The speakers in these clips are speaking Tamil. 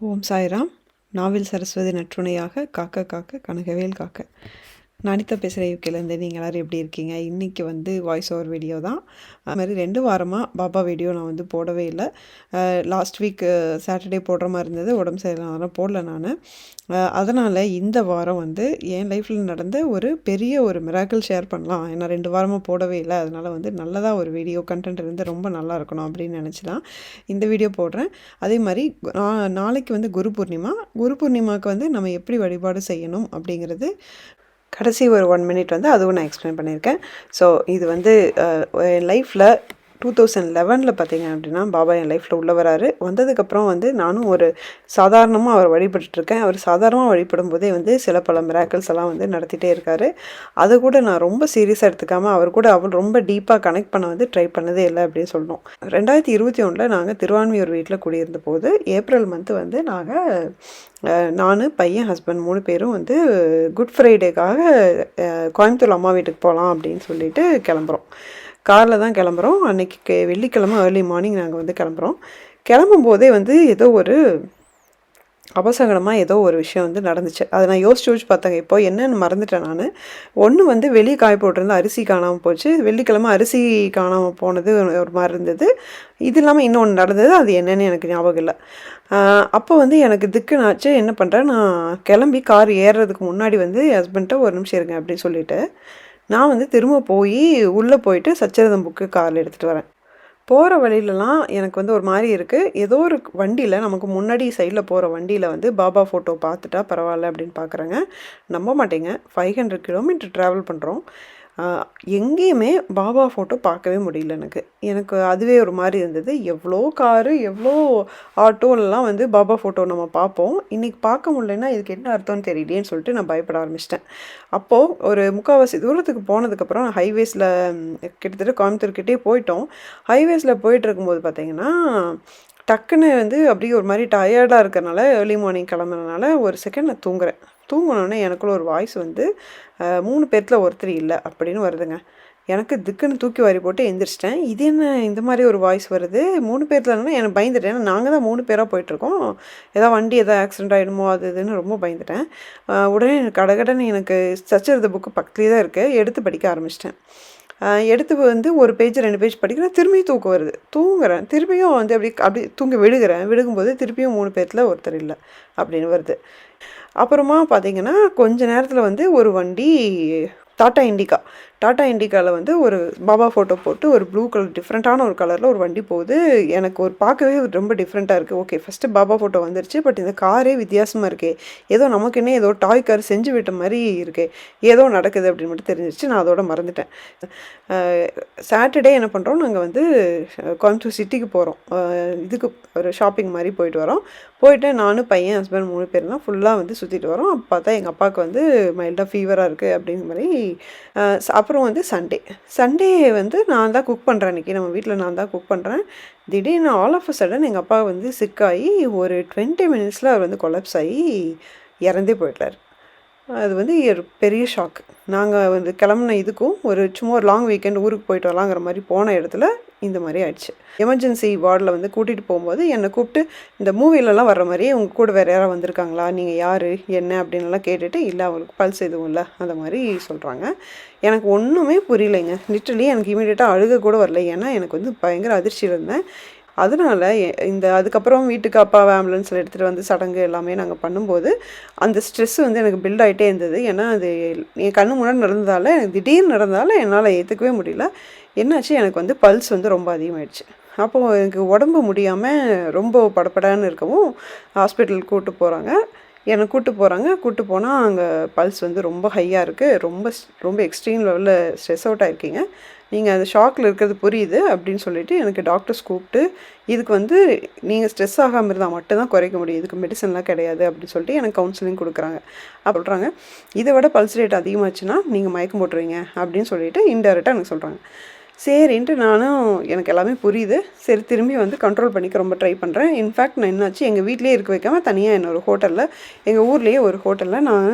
ஓம் சாய்ராம். நாவில் சரஸ்வதி நற்றுணையாக காக்க காக்க கனகவேல் காக்க. நானிதா பேசுகிற யூகேலேருந்து நீங்கள் எல்லோரும் எப்படி இருக்கீங்க? இன்றைக்கி வந்து வாய்ஸ் ஓவர் வீடியோ தான். அது மாதிரி ரெண்டு வாரமாக பாபா வீடியோ நான் வந்து போடவே இல்லை. லாஸ்ட் வீக் சாட்டர்டே போடுற மாதிரி இருந்தது. உடம்பு சரியில்லாதனால போடல நான். அதனால் இந்த வாரம் வந்து என் லைஃப்பில் நடந்த ஒரு பெரிய ஒரு மிராக்கிள் ஷேர் பண்ணலாம். ஏன்னா ரெண்டு வாரமாக போடவே இல்லை. அதனால் வந்து நல்லதாக ஒரு வீடியோ கண்டென்ட் இருந்து ரொம்ப நல்லா இருக்கணும் அப்படின்னு நினச்சி தான் இந்த வீடியோ போடுறேன். அதே மாதிரி நாளைக்கு வந்து குரு பூர்ணிமா. குரு பூர்ணிமாவுக்கு வந்து நம்ம எப்படி வழிபாடு செய்யணும் அப்படிங்கிறது கடைசி ஒரு ஒன் மினிட் வந்து அதுவும் நான் எக்ஸ்பிளைன் பண்ணியிருக்கேன். ஸோ இது வந்து என் லைஃப்பில் டூ தௌசண்ட் லெவனில் பார்த்தீங்க அப்படின்னா பாபா என் லைஃப்பில் உள்ள வராரு. வந்ததுக்கப்புறம் வந்து நானும் ஒரு சாதாரணமாக அவர் வழிபட்டுருக்கேன் அவர் சாதாரணமாக வழிபடும் போதே வந்து சில பல மிராக்கிள்ஸ் எல்லாம் வந்து நடத்திட்டே இருக்கார். அதை கூட நான் ரொம்ப சீரியஸாக எடுத்துக்காமல் அவர் கூட அவர் ரொம்ப டீப்பாக கனெக்ட் பண்ண வந்து ட்ரை பண்ணதே இல்லை அப்படின்னு சொல்லணும். ரெண்டாயிரத்தி இருபத்தி ஒன்றில் நாங்கள் திருவான்மையூர் வீட்டில் குடியிருந்த போது ஏப்ரல் மந்த்து வந்து நாங்கள் நான் பையன் ஹஸ்பண்ட் மூணு பேரும் வந்து குட் ஃப்ரைடேக்காக கோயம்புத்தூர் அம்மா வீட்டுக்கு போகலாம் அப்படின்னு சொல்லிட்டு கிளம்புறோம். காரில் தான் கிளம்புறோம். அன்றைக்கி வெள்ளிக்கிழமை ஏர்லி மார்னிங் நாங்கள் வந்து கிளம்புறோம். கிளம்பும் போதே வந்து ஏதோ ஒரு அபசகனமாக ஏதோ ஒரு விஷயம் வந்து நடந்துச்சு. அதை நான் யோசிச்சு யோசிச்சு பார்த்தேங்க. இப்போ என்னென்னு மறந்துட்டேன் நான். ஒன்று வந்து வெளியே காய போட்டிருந்த அரிசி காணாமல் போச்சு. வெள்ளிக்கிழமை அரிசி காணாமல் போனது ஒரு மாதிரி இருந்தது. இது இல்லாமல் இன்னொன்று நடந்தது. அது என்னென்னு எனக்கு ஞாபகம் இல்லை. அப்போ வந்து எனக்கு திக்குனாச்சு. என்ன பண்ணுறேன் நான் கிளம்பி கார் ஏறுறதுக்கு முன்னாடி வந்து ஹஸ்பண்ட்டை ஒரு நிமிஷம் இருங்க அப்படின்னு சொல்லிவிட்டு நான் வந்து திரும்ப போய் உள்ளே போயிட்டு சச்சரதம் புக்கு காரில் எடுத்துகிட்டு வரேன். போகிற வழியிலலாம் எனக்கு வந்து ஒரு மாதிரி இருக்குது ஏதோ ஒரு வண்டியில் நமக்கு முன்னாடி சைடில் போகிற வண்டியில் வந்து பாபா ஃபோட்டோ பார்த்துட்டா பரவாயில்ல அப்படின்னு பார்க்குறேங்க நம்ப மாட்டேங்க. ஃபைவ் ஹண்ட்ரட் கிலோமீட்டர் ட்ராவல் பண்ணுறோம் எங்கேயுமே பாபா ஃபோட்டோ பார்க்கவே முடியல எனக்கு. எனக்கு அதுவே ஒரு மாதிரி இருந்தது. எவ்வளோ காரு எவ்வளோ ஆட்டோலலாம் வந்து பாபா ஃபோட்டோ நம்ம பார்ப்போம். இன்றைக்கி பார்க்க முடியலன்னா இதுக்கு என்ன அர்த்தம்னு தெரியலேன்னு சொல்லிட்டு நான் பயப்பட ஆரம்பிச்சிட்டேன். அப்போது ஒரு முக்கால்வாசி தூரத்துக்கு போனதுக்கப்புறம் ஹைவேஸில் கிட்டத்தட்ட கோயம்புத்தூர்கிட்டே போயிட்டோம். ஹைவேஸில் போயிட்டு இருக்கும்போது பார்த்தீங்கன்னா டக்குன்னு வந்து அப்படியே ஒரு மாதிரி டயர்டாக இருக்கிறனால ஏர்லி மார்னிங் கிளம்புறதுனால ஒரு செகண்ட் நான் தூங்குறேன். தூங்கணுன்னே எனக்குள்ள ஒரு வாய்ஸ் வந்து மூணு பேர்த்தில் ஒருத்தர் இல்லை அப்படின்னு வருதுங்க. எனக்கு திக்குன்னு தூக்கி வாரி போட்டு எந்திரிச்சிட்டேன். இது என்ன இந்த மாதிரி ஒரு வாய்ஸ் வருது? மூணு பேர்த்தில் எனக்கு பயந்துட்டேன். ஏன்னா நாங்கள் தான் மூணு பேராக போயிட்டுருக்கோம். ஏதாவது வண்டி எதாவது ஆக்சிடென்ட் ஆகிடுமோ அது இதுன்னு ரொம்ப பயந்துட்டேன். உடனே எனக்கு கடகடன்னு எனக்கு சச்சரத புக்கு பக்கத்துலேயே தான் இருக்குது எடுத்து படிக்க ஆரம்பிச்சிட்டேன். எடுத்து வந்து ஒரு பேஜ் ரெண்டு பேஜ் படிக்கிறேன். திரும்பியும் தூக்கம் வருது. தூங்குறேன். திரும்பியும் வந்து அப்படி அப்படி தூங்கி விழுகிறேன். விழுகும்போது திருப்பியும் மூணு பேர்த்தில் ஒருத்தர் இல்லை அப்படின்னு வருது. அப்புறமா பார்த்தீங்கன்னா கொஞ்ச நேரத்தில் வந்து ஒரு வண்டி டாட்டா இண்டிகா டாட்டா இண்டிகாவில் வந்து ஒரு பாபா ஃபோட்டோ போட்டு ஒரு ப்ளூ கலர் டிஃப்ரெண்ட்டான ஒரு கலரில் ஒரு வண்டி போகுது. எனக்கு ஒரு பார்க்கவே ரொம்ப டிஃப்ரெண்ட்டாக இருக்குது ஓகே ஃபஸ்ட்டு பாபா ஃபோட்டோ வந்துருச்சு பட் இந்த காரே வித்தியாசமாக இருக்கே. ஏதோ நமக்குன்னே ஏதோ டாய் கார் செஞ்சு விட்ட மாதிரி இருக்கே. ஏதோ நடக்குது அப்படின்னு மட்டும் தெரிஞ்சிருச்சு. நான் அதோட மறந்துட்டேன். சாட்டர்டே என்ன பண்ணுறோம் நாங்கள் வந்து கோயம்புத்தூர் சிட்டிக்கு போகிறோம் இதுக்கு ஒரு ஷாப்பிங் மாதிரி போயிட்டு வரோம். போயிட்டு நானும் பையன் ஹஸ்பண்ட் மூணு பேர் தான் ஃபுல்லாக வந்து சுற்றிட்டு வரோம். அப்போ பார்த்தா எங்கள் அப்பாவுக்கு வந்து மைல்டாக ஃபீவராக இருக்குது அப்படிங்கிற மாதிரி அப்புறம் வந்து சண்டே. சண்டே வந்து நான் தான் குக் பண்ணுறேன் இன்றைக்கி நம்ம வீட்டில் நான் தான் குக் பண்ணுறேன் திடீர்னு ஆல் ஆஃப் அ சடன் எங்கள் அப்பா வந்து சிக்காகி ஒரு டுவெண்ட்டி மினிட்ஸில் அவர் வந்து கொலப்ஸ் ஆகி இறந்தே போயிட்டார். அது வந்து பெரிய ஷாக் நாங்கள் வந்து கிளம்புன இதுக்கும் ஒரு சும்மா ஒரு லாங் வீக்கெண்ட் ஊருக்கு போயிட்டு வரலாங்கிற மாதிரி போன இடத்துல இந்த மாதிரி ஆயிடுச்சு. எமர்ஜென்சி வார்டில் வந்து கூட்டிகிட்டு போகும்போது என்னை கூப்பிட்டு இந்த மூவிலலாம் வர்ற மாதிரியே உங்கள் கூட வேறு யாராவது வந்திருக்காங்களா? நீங்கள் யார்? என்ன? அப்படின்லாம் கேட்டுட்டு இல்லை அவங்களுக்கு பல்ஸ் எதுவும் இல்லை. அந்த மாதிரி சொல்கிறாங்க எனக்கு ஒன்றுமே புரியலைங்க. லிட்டரலி எனக்கு இமீடியட்டாக அழுக கூட வரல. ஏன்னா எனக்கு வந்து பயங்கர அதிர்ச்சியில் இருந்தேன். அதனால் இந்த அதுக்கப்புறம் வீட்டுக்கு அப்பாவை ஆம்புலன்ஸில் எடுத்துகிட்டு வந்து சடங்கு எல்லாமே நாங்கள் பண்ணும்போது அந்த ஸ்ட்ரெஸ் வந்து எனக்கு பில்ட் ஆகிட்டே இருந்தது. ஏன்னா அது என் கண்ணு முன்னாடி நடந்ததால் எனக்கு திடீர்னு நடந்ததால் என்னால் ஏற்றுக்கவே முடியல. என்னாச்சு? எனக்கு வந்து பல்ஸ் வந்து ரொம்ப அதிகமாகிடுச்சு அப்போது எனக்கு உடம்பு முடியாமல் ரொம்ப படப்படான்னு இருக்கவும் ஹாஸ்பிட்டல் கூப்பிட்டு போகிறாங்க என்னை கூப்பிட்டு போகிறாங்க கூப்பிட்டு போனால் அங்கே பல்ஸ் வந்து ரொம்ப ஹையாக இருக்குது ரொம்ப ரொம்ப எக்ஸ்ட்ரீம் லெவலில் ஸ்ட்ரெஸ் அவுட் ஆகிருக்கீங்க நீங்கள் அந்த ஷாக்கில் இருக்கிறது புரியுது அப்படின்னு சொல்லிவிட்டு எனக்கு டாக்டர்ஸ் கூப்பிட்டு இதுக்கு வந்து நீங்கள் ஸ்ட்ரெஸ் ஆகாமல் இருந்தால் மட்டும்தான் குறைக்க முடியும். இதுக்கு மெடிசன்லாம் கிடையாது அப்படின்னு சொல்லிட்டு எனக்கு கவுன்சிலிங் கொடுக்குறாங்க. சொல்கிறாங்க இதை விட பல்ஸ் ரேட் அதிகமாச்சுன்னா நீங்கள் மயக்கம் போட்டுருவீங்க அப்படின்னு சொல்லிட்டு இன்டெரக்டாக எனக்கு சொல்கிறாங்க சரின்ட்டு நானும் எனக்கு எல்லாமே புரியுது. சரி திரும்பி வந்து கண்ட்ரோல் பண்ணிக்க ரொம்ப ட்ரை பண்ணுறேன் இன்ஃபேக்ட் நான் என்னாச்சு? எங்கள் வீட்லேயே இருக்க வைக்காமல் தனியாக என்னோட ஹோட்டலில் எங்கள் ஊர்லேயே ஒரு ஹோட்டலில் நான்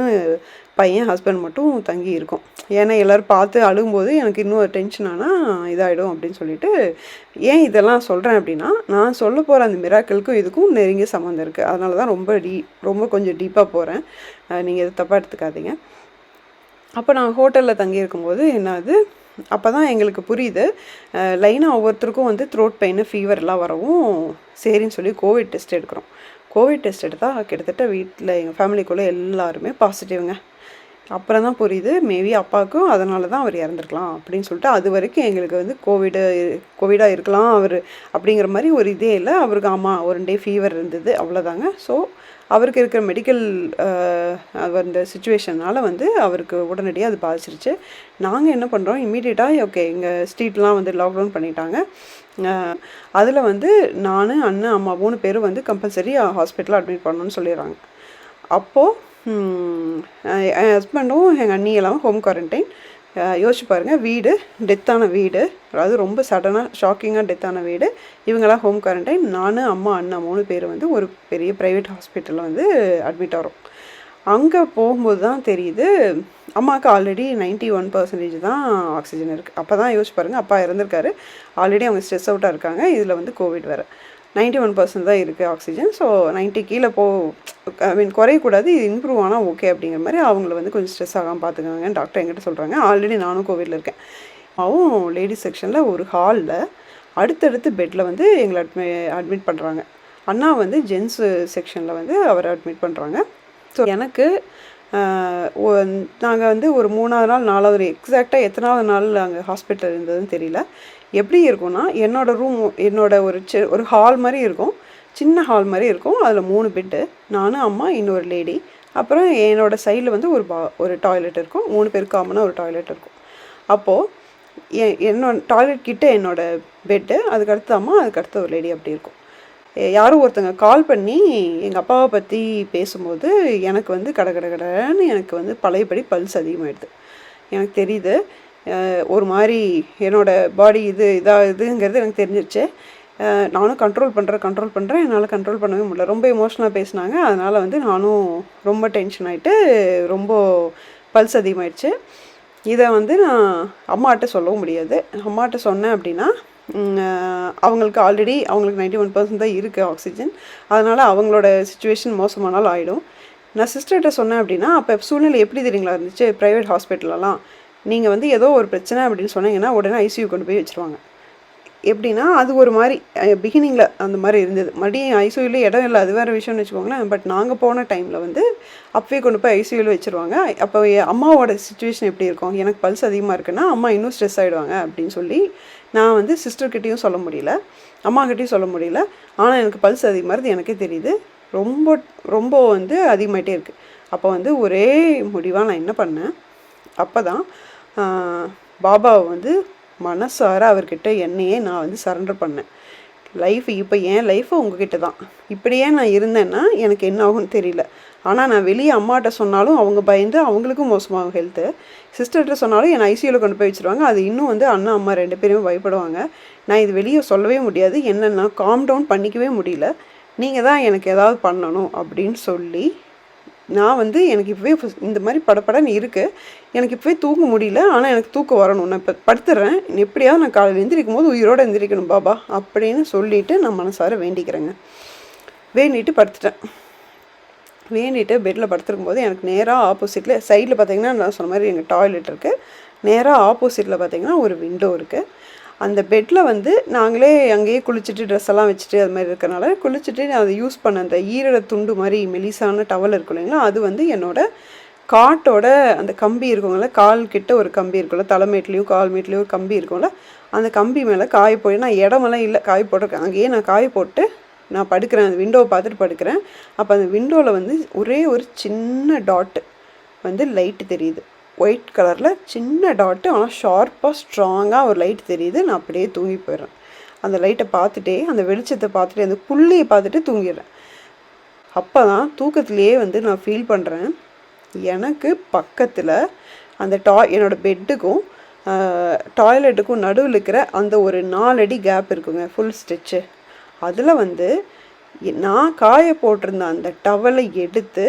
பையன் ஹஸ்பண்ட் மட்டும் தங்கி இருக்கோம். ஏன்னா எல்லோரும் பார்த்து அழுகும்போது எனக்கு இன்னும் டென்ஷன் ஆனால் இதாகிடும் அப்படின்னு சொல்லிட்டு ஏன் இதெல்லாம் சொல்கிறேன் அப்படின்னா நான் சொல்ல போகிற அந்த மிராக்களுக்கும் இதுக்கும் நெருங்கிய சம்மந்தம் இருக்குது அதனால தான் ரொம்ப டீ ரொம்ப கொஞ்சம் டீப்பாக போகிறேன் நீங்கள் எது தப்பாக எடுத்துக்காதீங்க. அப்போ நான் ஹோட்டலில் தங்கியிருக்கும்போது என்னது அப்போ தான் எங்களுக்கு புரியுது. லைனாக ஒவ்வொருத்தருக்கும் வந்து த்ரோட் பெயின் ஃபீவர்லாம் வரவும் சரின்னு சொல்லி கோவிட் டெஸ்ட் எடுக்கிறோம். கோவிட் டெஸ்ட் எடுத்தால் கிட்டத்தட்ட வீட்டில் எங்கள் ஃபேமிலிக்குள்ளே எல்லாருமே பாசிட்டிவ்ங்க அப்புறம் தான் புரியுது மேபி அப்பாவுக்கும் அதனால தான் அவர் இறந்துருக்கலாம் அப்படின்னு சொல்லிட்டு அது வரைக்கும் எங்களுக்கு வந்து கோவிடு கோவிடாக இருக்கலாம் அவர் அப்படிங்கிற மாதிரி ஒரு இதே இல்லை. அவருக்கு ஆமாம் ஒரு டே ஃபீவர் இருந்தது அவ்வளோதாங்க ஸோ அவருக்கு இருக்கிற மெடிக்கல் அந்த சுச்சுவேஷனால் வந்து அவருக்கு உடனடியாக அது பாதிச்சிருச்சு. நாங்கள் என்ன பண்ணுறோம் இம்மீடியட்டாக ஓகே எங்கள் ஸ்ட்ரீட்லாம் வந்து லாக்டவுன் பண்ணிட்டாங்க. அதில் வந்து நான் அண்ணன் அம்மா மூணு பேரும் வந்து கம்பல்சரி ஹாஸ்பிட்டலில் அட்மிட் பண்ணணும்னு சொல்லிடுறாங்க. அப்போது என் ஹஸ்பண்டும் எங்கள் அண்ணியெல்லாம் ஹோம் குவாரண்டைன் யோசிச்சு பாருங்கள் வீடு டெத்தான வீடு. அதாவது ரொம்ப சடனாக ஷாக்கிங்காக டெத்தான வீடு. இவங்கெல்லாம் ஹோம் குவாரண்டைன் நான் அம்மா அண்ணா மூணு பேர் வந்து ஒரு பெரிய ப்ரைவேட் ஹாஸ்பிட்டலில் வந்து அட்மிட் ஆகிறோம் அங்கே போகும்போது தான் தெரியுது அம்மாவுக்கு ஆல்ரெடி நைன்ட்டி ஒன் பர்சன்டேஜ் தான் ஆக்சிஜன் இருக்குது அப்போ தான் யோசிச்சு பாருங்கள் அப்பா இறந்துருக்காரு. ஆல்ரெடி அவங்க ஸ்ட்ரெஸ் அவுட்டாக இருக்காங்க. இதில் வந்து கோவிட் வேறு. நைன்ட்டி ஒன் பர்சன்ட் தான் இருக்குது ஆக்சிஜன் ஸோ நைன்ட்டி கீழே போ ஐ மீன் குறையக்கூடாது. இது இம்ப்ரூவ் ஆனால் ஓகே அப்படிங்கிற மாதிரி அவங்கள வந்து கொஞ்சம் ஸ்ட்ரெஸ் ஆகாமல் பார்த்துக்கோங்க டாக்டர் எங்கிட்ட சொல்கிறாங்க ஆல்ரெடி நானும் கோவிடில் இருக்கேன். அவன் லேடிஸ் செக்ஷனில் ஒரு ஹாலில் அடுத்தடுத்து பெட்டில் வந்து எங்களை அட்மி அட்மிட் பண்ணுறாங்க அண்ணா வந்து ஜென்ஸு செக்ஷனில் வந்து அவரை அட்மிட் பண்ணுறாங்க ஸோ எனக்கு நாங்கள் வந்து ஒரு மூணாவது நாள் நாலாவது எக்ஸாக்டாக எத்தனாவது நாள் அங்கே ஹாஸ்பிட்டல் இருந்ததுன்னு தெரியல. எப்படி இருக்கும்னா என்னோடய ரூம் என்னோட ஒரு சி ஒரு ஹால் மாதிரி இருக்கும். சின்ன ஹால் மாதிரி இருக்கும். அதில் மூணு பெட்டு நானும் அம்மா இன்னொரு லேடி அப்புறம் என்னோடய சைடில் வந்து ஒரு பா ஒரு டாய்லெட் இருக்கும். மூணு பேருக்கு காமனாக ஒரு டாய்லெட் இருக்கும். அப்போது என் என்னோட டாய்லெட் கிட்டே என்னோடய பெட்டு அதுக்கடுத்து அம்மா அதுக்கடுத்து ஒரு லேடி அப்படி இருக்கும். யாரும் ஒருத்தங்க கால் பண்ணி எங்கள் அப்பாவை பற்றி பேசும்போது எனக்கு வந்து கட கட கடன்னு எனக்கு வந்து பழையபடி பல்ஸ் அதிகமாகிடுது எனக்கு தெரியுது. ஒரு மாதிரி என்னோடய பாடி இது இதாக இதுங்கிறது எனக்கு தெரிஞ்சிருச்சு. நானும் கண்ட்ரோல் பண்ணுறேன் கண்ட்ரோல் பண்ணுறேன் என்னால் கண்ட்ரோல் பண்ணவே முடியல. ரொம்ப எமோஷ்னலாக பேசினாங்க. அதனால் வந்து நானும் ரொம்ப டென்ஷன் ஆகிட்டு ரொம்ப பல்ஸ் அதிகமாகிடுச்சு இதை வந்து நான் அம்மாட்ட சொல்லவும் முடியாது. அம்மாட்ட சொன்னேன் அப்படின்னா அவங்களுக்கு ஆல்ரெடி அவங்களுக்கு நைன்டி ஒன் பர்சன்ட் தான் இருக்குது ஆக்சிஜன் அதனால் அவங்களோட சுச்சுவேஷன் மோசமானாலும் ஆகிடும் நான் சிஸ்டர்கிட்ட சொன்னேன் அப்படின்னா அப்போ சூழ்நிலை எப்படி தெரியுங்களா இருந்துச்சு? ப்ரைவேட் ஹாஸ்பிட்டலெலாம் நீங்கள் வந்து ஏதோ ஒரு பிரச்சனை அப்படின்னு சொன்னீங்கன்னா உடனே ஐசியூ கொண்டு போய் வச்சுருவாங்க. எப்படின்னா அது ஒரு மாதிரி பிகினிங்கில் அந்த மாதிரி இருந்தது. மறுபடியும் ஐசியூவில் இடம் இல்லை அது வேறு விஷயம்னு வச்சுக்கோங்களேன். பட் நாங்கள் போன டைமில் வந்து அப்பவே கொண்டு போய் ஐசியூவில் வச்சுருவாங்க. அப்போ அம்மாவோட சுச்சுவேஷன் எப்படி இருக்கும்? எனக்கு பல்ஸ் அதிகமாக இருக்குன்னா அம்மா இன்னும் ஸ்ட்ரெஸ் ஆகிடுவாங்க அப்படின்னு சொல்லி நான் வந்து சிஸ்டர்கிட்டையும் சொல்ல முடியல அம்மாக்கிட்டையும் சொல்ல முடியல. ஆனால் எனக்கு பல்ஸ் அதிகமாக இருக்குது எனக்கே தெரியுது. ரொம்ப ரொம்ப வந்து அதிகமாகிட்டே இருக்குது அப்போ வந்து ஒரே முடிவாக நான் என்ன பண்ணேன்? அப்போ தான் பாபாவை வந்து மனசார அவர்கிட்ட என்னையே நான் வந்து சரண்டர் பண்ணேன். லைஃப் இப்போ என் லைஃபு உங்ககிட்ட தான் இப்படியே நான் இருந்தேன்னா எனக்கு என்ன ஆகும்னு தெரியல. ஆனால் நான் வெளியே அம்மாட்ட சொன்னாலும் அவங்க பயந்து அவங்களுக்கும் மோசமாகும் ஹெல்த்து சிஸ்டர்கிட்ட சொன்னாலும் என் ஐசியூவில் கொண்டு போய் வச்சுருவாங்க. அது இன்னும் வந்து அண்ணா அம்மா ரெண்டு பேருமே பயப்படுவாங்க. நான் இது வெளியே சொல்லவே முடியாது. என்னென்னா காம் டவுன் பண்ணிக்கவே முடியல. நீங்கள் தான் எனக்கு ஏதாவது பண்ணணும் அப்படின்னு சொல்லி நான் வந்து எனக்கு இப்போவே இந்த மாதிரி படப்படன்னு இருக்குது எனக்கு இப்போவே தூக்க முடியல. ஆனால் எனக்கு தூக்கம் வரணும். நான் இப்போ படுத்துடுறேன் எப்படியாவது நான் காலையில் எந்திரிக்கும் போது உயிரோடு எந்திரிக்கணும் பாபா அப்படின்னு சொல்லிவிட்டு நான் மனசார வேண்டிக்கிறேங்க. வேண்டிட்டு படுத்துட்டேன். வேண்டிட்டு பெட்டில் படுத்துருக்கும் போது எனக்கு நேராக ஆப்போசிட்டில் சைடில் பார்த்தீங்கன்னா நான் சொன்ன மாதிரி எங்கள் டாய்லெட் இருக்குது நேராக ஆப்போசிட்டில் பார்த்தீங்கன்னா ஒரு விண்டோ இருக்குது அந்த பெட்டில் வந்து நாங்களே அங்கேயே குளிச்சுட்டு ட்ரெஸ் எல்லாம் வச்சுட்டு அது மாதிரி இருக்கிறனால குளிச்சுட்டு நான் அதை யூஸ் பண்ண அந்த ஈரட துண்டு மாதிரி மெலிசான டவல் இருக்கும் இல்லைங்களா அது வந்து என்னோடய காட்டோட அந்த கம்பி இருக்குங்கள கால் கிட்ட ஒரு கம்பி இருக்கும்ல தலைமேட்லேயும் கால் மேட்லேயும் ஒரு கம்பி இருக்கும்ல அந்த கம்பி மேலே காய போய் நான் இடமெல்லாம் இல்லை காய போட்டிருக்கேன். அங்கேயே நான் காய போட்டு நான் படுக்கிறேன் அந்த விண்டோவை பார்த்துட்டு படுக்கிறேன். அப்போ அந்த விண்டோவில் வந்து ஒரே ஒரு சின்ன டாட்டு வந்து லைட்டு தெரியுது. ஒயிட் கலரில் சின்ன டாட்டு ஆனால் ஷார்ப்பாக ஸ்ட்ராங்காக ஒரு லைட் தெரியுது. நான் அப்படியே தூங்கி போயிடுறேன். அந்த லைட்டை பார்த்துட்டே அந்த வெளிச்சத்தை பார்த்துட்டு அந்த புள்ளியை பார்த்துட்டு தூங்கிடுறேன். அப்போ தான் தூக்கத்துலேயே வந்து நான் ஃபீல் பண்ணுறேன் எனக்கு பக்கத்தில் அந்த டா என்னோடய பெட்டுக்கும் டாய்லெட்டுக்கும் நடுவில் இருக்கிற அந்த ஒரு நாலடி கேப் இருக்குங்க ஃபுல் ஸ்டிச்சு அதில் வந்து நான் காய போட்டிருந்த அந்த டவலை எடுத்து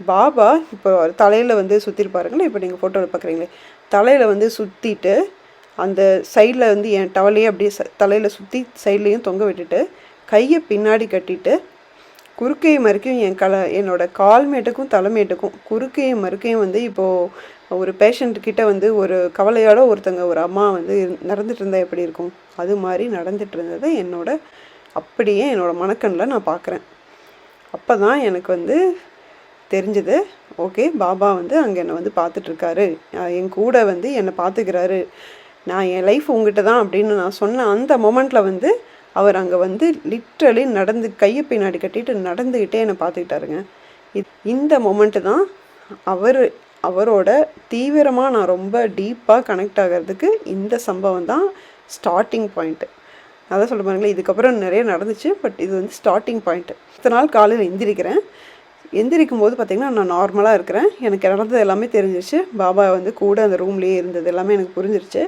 பாபா இப்போ தலையில் வந்து சுற்றிருப்பாருங்களே இப்போ நீங்கள் ஃபோட்டோவில் பார்க்குறீங்களே தலையில் வந்து சுற்றிட்டு அந்த சைடில் வந்து என் டவலையே அப்படியே ச தலையில் சுற்றி சைட்லேயும் தொங்க விட்டுட்டு கையை பின்னாடி கட்டிட்டு குறுக்கையும் மறுக்கையும் என் கல என்னோடய கால்மேட்டுக்கும் தலைமேட்டுக்கும் குறுக்கையும் மறுக்கையும் வந்து இப்போது ஒரு பேஷண்ட்டுக்கிட்ட வந்து ஒரு கவலையோட ஒருத்தங்க ஒரு அம்மா வந்து நடந்துட்டு இருந்தால் எப்படி இருக்கும்? அது மாதிரி நடந்துட்டு இருந்ததை என்னோட அப்படியே என்னோடய மனக்கண்ணில் நான் பார்க்குறேன் அப்போ தான் எனக்கு வந்து தெரிஞ்சது. ஓகே பாபா வந்து அங்கே என்னை வந்து பார்த்துட்ருக்காரு. என் கூட வந்து என்னை பார்த்துக்கிறாரு. நான் என் லைஃப் உங்ககிட்ட தான் அப்படின்னு நான் சொன்ன அந்த மொமெண்ட்டில் வந்து அவர் அங்கே வந்து லிட்ரலி நடந்து கையை பின்னாடி கட்டிட்டு நடந்துக்கிட்டே என்னை பார்த்துக்கிட்டாருங்க. இந்த மொமெண்ட்டு தான் அவர் அவரோட தீவிரமாக நான் ரொம்ப டீப்பாக கனெக்ட் ஆகிறதுக்கு இந்த சம்பவம் தான் ஸ்டார்டிங் பாயிண்ட்டு. அதான் சொல்ல பாருங்களேன் இதுக்கப்புறம் நிறைய நடந்துச்சு பட் இது வந்து ஸ்டார்டிங் பாயிண்ட்டு. இத்தனை நாள் காலையில் எந்திரிக்கிறேன். எந்திரிக்கும் போது பார்த்திங்கன்னா நான் நார்மலாக இருக்கிறேன். எனக்கு நடந்தது எல்லாமே தெரிஞ்சிருச்சு. பாபா வந்து கூட அந்த ரூம்லேயே இருந்தது எல்லாமே எனக்கு புரிஞ்சிருச்சு.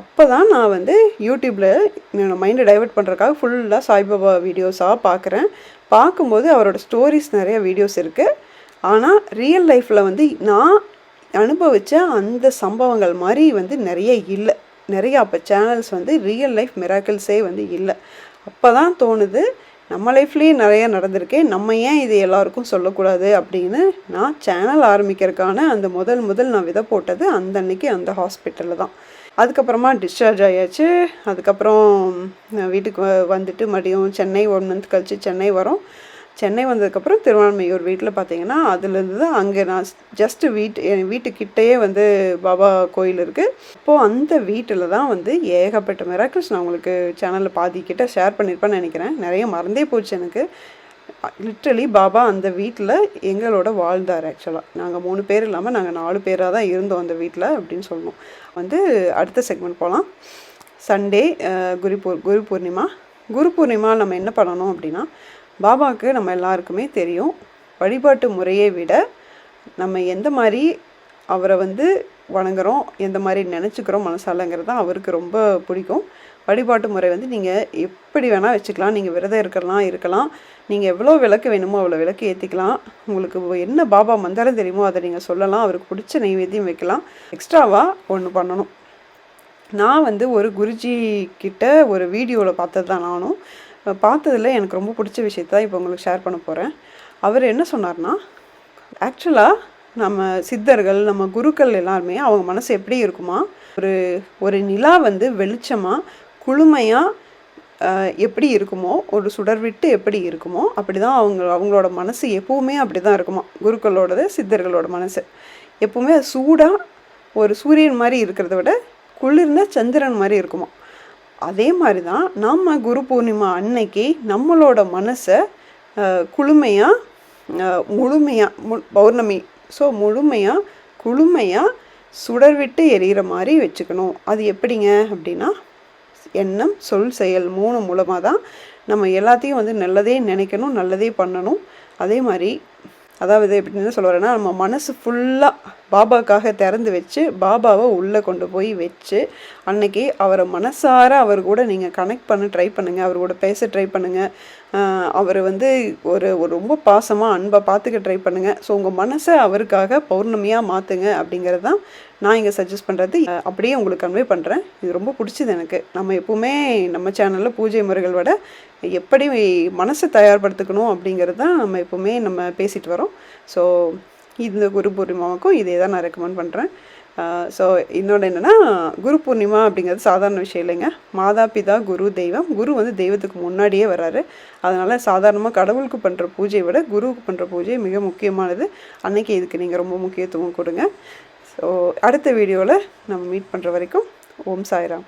அப்போ தான் நான் வந்து யூடியூப்பில் என்னோடய மைண்டை டைவெர்ட் பண்ணுறதுக்காக ஃபுல்லாக சாய்பாபா வீடியோஸாக பார்க்குறேன். பார்க்கும்போது அவரோட ஸ்டோரிஸ் நிறைய வீடியோஸ் இருக்குது ஆனால் ரியல் லைஃப்பில் வந்து நான் அனுபவித்த அந்த சம்பவங்கள் மாதிரி வந்து நிறைய இல்லை. நிறைய அப்போ சேனல்ஸ் வந்து ரியல் லைஃப் மிராக்கிள்ஸே வந்து இல்லை. அப்போ தான் தோணுது நம்ம லைஃப்லேயும் நிறைய நடந்திருக்கேன் நம்ம ஏன் இது எல்லாருக்கும் சொல்லக்கூடாது அப்படின்னு நான் சேனல் ஆரம்பிக்கிறதுக்கான அந்த முதல் முதல் நான் விதை போட்டது அந்த அன்னைக்கு அந்த ஹாஸ்பிட்டலில் தான். அதுக்கப்புறமா டிஸ்சார்ஜ் ஆயாச்சு. அதுக்கப்புறம் வீட்டுக்கு வந்துட்டு மறுபடியும் சென்னை ஒன் மந்த் கழித்து சென்னை வரோம். சென்னை வந்ததுக்கப்புறம் திருவான்மையூர் வீட்டில் பார்த்தீங்கன்னா அதுலேருந்து தான் அங்கே நான் ஜஸ்ட்டு வீட்டு என் வீட்டுக்கிட்டேயே வந்து பாபா கோயில் இருக்குது இப்போது அந்த வீட்டில் தான் வந்து ஏகப்பட்ட மிராக்கிள்ஸ் நான் உங்களுக்கு சேனலில் பாதிக்கிட்ட ஷேர் பண்ணியிருப்பேன்னு நினைக்கிறேன். நிறைய மறந்தே போச்சு எனக்கு. லிட்ரலி பாபா அந்த வீட்டில் எங்களோட வாழ்ந்தார் ஆக்சுவலாக நாங்கள் மூணு பேர் இல்லாமல் நாங்கள் நாலு பேராக தான் இருந்தோம் அந்த வீட்டில் அப்படின்னு சொல்லணும் வந்து அடுத்த செக்மெண்ட் போகலாம் சண்டே குரு பூர் குரு பூர்ணிமா குரு பூர்ணிமா நம்ம என்ன பண்ணணும் அப்படின்னா பாபாவுக்கு நம்ம எல்லாருக்குமே தெரியும். வழிபாட்டு முறையை விட நம்ம எந்த மாதிரி அவரை வந்து வணங்குறோம் எந்த மாதிரி நினச்சிக்கிறோம் மனசாலங்கிறது தான் அவருக்கு ரொம்ப பிடிக்கும். வழிபாட்டு முறை வந்து நீங்கள் எப்படி வேணால் வச்சுக்கலாம். நீங்கள் விரதம் இருக்கலாம் இருக்கலாம். நீங்கள் எவ்வளோ விளக்கு வேணுமோ அவ்வளோ விளக்கு ஏற்றிக்கலாம் உங்களுக்கு என்ன பாபா மந்திரம் தெரியுமோ அதை நீங்கள் சொல்லலாம். அவருக்கு பிடிச்ச நைவேத்தியம் வைக்கலாம். எக்ஸ்ட்ராவாக ஒன்று பண்ணணும். நான் வந்து ஒரு குருஜி கிட்ட ஒரு வீடியோவில் பார்த்தது தான் நானும். பார்த்ததில் எனக்கு ரொம்ப பிடிச்ச விஷயத்த இப்போ உங்களுக்கு ஷேர் பண்ண போகிறேன் அவர் என்ன சொன்னார்னா ஆக்சுவலாக நம்ம சித்தர்கள் நம்ம குருக்கள் எல்லாருமே அவங்க மனசு எப்படி இருக்குமா? ஒரு ஒரு நிலா வந்து வெளிச்சமாக குளுமையாக எப்படி இருக்குமோ ஒரு சுடர் விட்டு எப்படி இருக்குமோ அப்படி தான் அவங்க அவங்களோட மனசு எப்போவுமே அப்படி தான் இருக்குமா? குருக்களோடது சித்தர்களோட மனசு. எப்போவுமே சூடாக ஒரு சூரியன் மாதிரி இருக்கிறத விட குளிர்ந்த சந்திரன் மாதிரி இருக்குமா? அதே மாதிரி தான் நம்ம குரு பூர்ணிமா அன்னைக்கு நம்மளோட மனசை குளுமையாக முழுமையாக மு பௌர்ணமி ஸோ முழுமையாக குளுமையாக சுடர் விட்டு எரியிற மாதிரி வச்சுக்கணும். அது எப்படிங்க? அப்படின்னா எண்ணம் சொல் செயல் மூணு மூலமாக தான் நம்ம எல்லாத்தையும் வந்து நல்லதே நினைக்கணும் நல்லதே பண்ணணும். அதே மாதிரி அதாவது எப்படின்னு சொல்ல வரேன்னா நம்ம மனசு ஃபுல்லாக பாபாக்காக திறந்து வச்சு பாபாவை உள்ளே கொண்டு போய் வச்சு அன்னைக்கு அவரை மனசார அவர் கூட நீங்கள் கனெக்ட் பண்ண ட்ரை பண்ணுங்கள் அவர் கூட பேச ட்ரை பண்ணுங்கள் அவர் வந்து ஒரு ஒரு ரொம்ப பாசமாக அன்பாக பார்த்துக்க ட்ரை பண்ணுங்கள் ஸோ உங்கள் மனசை அவருக்காக பௌர்ணமியாக மாற்றுங்க அப்படிங்கிறது தான் நான் இங்கே சஜஸ்ட் பண்ணுறது அப்படியே உங்களுக்கு கன்வே பண்ணுறேன் இது ரொம்ப பிடிச்சது எனக்கு. நம்ம எப்போவுமே நம்ம சேனலில் பூஜை முறைகள் விட எப்படி மனசை தயார்படுத்திக்கணும் அப்படிங்கிறது தான் நம்ம எப்போவுமே நம்ம பேசிட்டு வரோம். ஸோ இந்த குரு பூர்ணிமாவுக்கும் இதே தான் நான் ரெக்கமெண்ட் பண்ணுறேன் ஸோ இன்னொன்று என்னென்னா குரு பூர்ணிமா அப்படிங்கிறது சாதாரண விஷயம் இல்லைங்க. மாதா பிதா குரு தெய்வம். குரு வந்து தெய்வத்துக்கு முன்னாடியே வராரு அதனால் சாதாரணமாக கடவுளுக்கு பண்ணுற பூஜையை விட குருவுக்கு பண்ணுற பூஜை மிக முக்கியமானது. அன்னைக்கு இதுக்கு நீங்கள் ரொம்ப முக்கியத்துவம் கொடுங்க. ஸோ அடுத்த வீடியோவில் நம்ம மீட் பண்ணுற வரைக்கும் ஓம் சாய்ராம்.